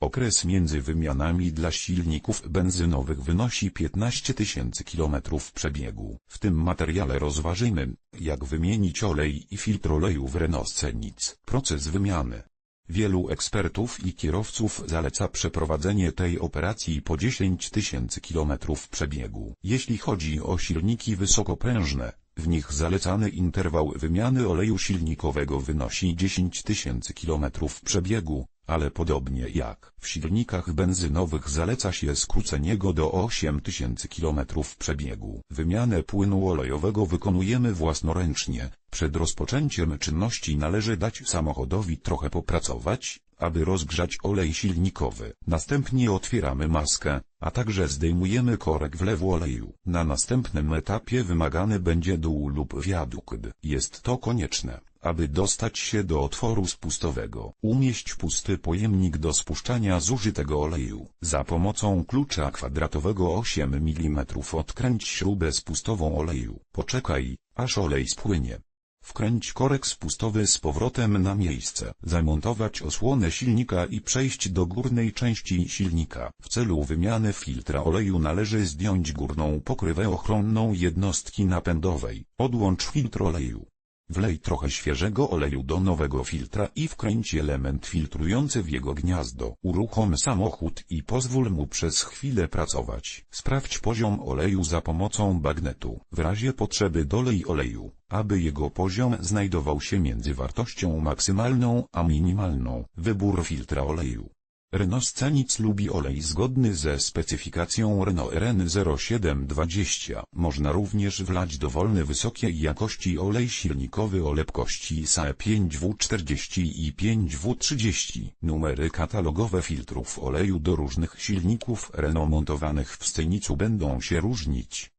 okres między wymianami dla silników benzynowych wynosi 15 tysięcy kilometrów przebiegu. W tym materiale rozważymy, jak wymienić olej i filtr oleju w Renault Scenic. Proces wymiany. Wielu ekspertów i kierowców zaleca przeprowadzenie tej operacji po 10 tysięcy kilometrów przebiegu. Jeśli chodzi o silniki wysokoprężne, w nich zalecany interwał wymiany oleju silnikowego wynosi 10 tysięcy kilometrów przebiegu, ale podobnie jak w silnikach benzynowych zaleca się skrócenie go do 8 tysięcy kilometrów przebiegu. Wymianę płynu olejowego wykonujemy własnoręcznie. Przed rozpoczęciem czynności należy dać samochodowi trochę popracować, aby rozgrzać olej silnikowy. Następnie otwieramy maskę, a także zdejmujemy korek wlewu oleju. Na następnym etapie wymagany będzie dół lub wiadukt. Jest to konieczne, aby dostać się do otworu spustowego. Umieść pusty pojemnik do spuszczania zużytego oleju. Za pomocą klucza kwadratowego 8 mm odkręć śrubę spustową oleju. Poczekaj, aż olej spłynie. Wkręć korek spustowy z powrotem na miejsce. Zamontować osłonę silnika i przejść do górnej części silnika. W celu wymiany filtra oleju należy zdjąć górną pokrywę ochronną jednostki napędowej. Odłącz filtr oleju. Wlej trochę świeżego oleju do nowego filtra i wkręć element filtrujący w jego gniazdo. Uruchom samochód i pozwól mu przez chwilę pracować. Sprawdź poziom oleju za pomocą bagnetu. W razie potrzeby dolej oleju, aby jego poziom znajdował się między wartością maksymalną a minimalną. Wybór filtra oleju. Renault Scenic lubi olej zgodny ze specyfikacją Renault RN 0720. Można również wlać dowolny wysokiej jakości olej silnikowy o lepkości SAE 5W40 i 5W30. Numery katalogowe filtrów oleju do różnych silników Renault montowanych w Scenicu będą się różnić.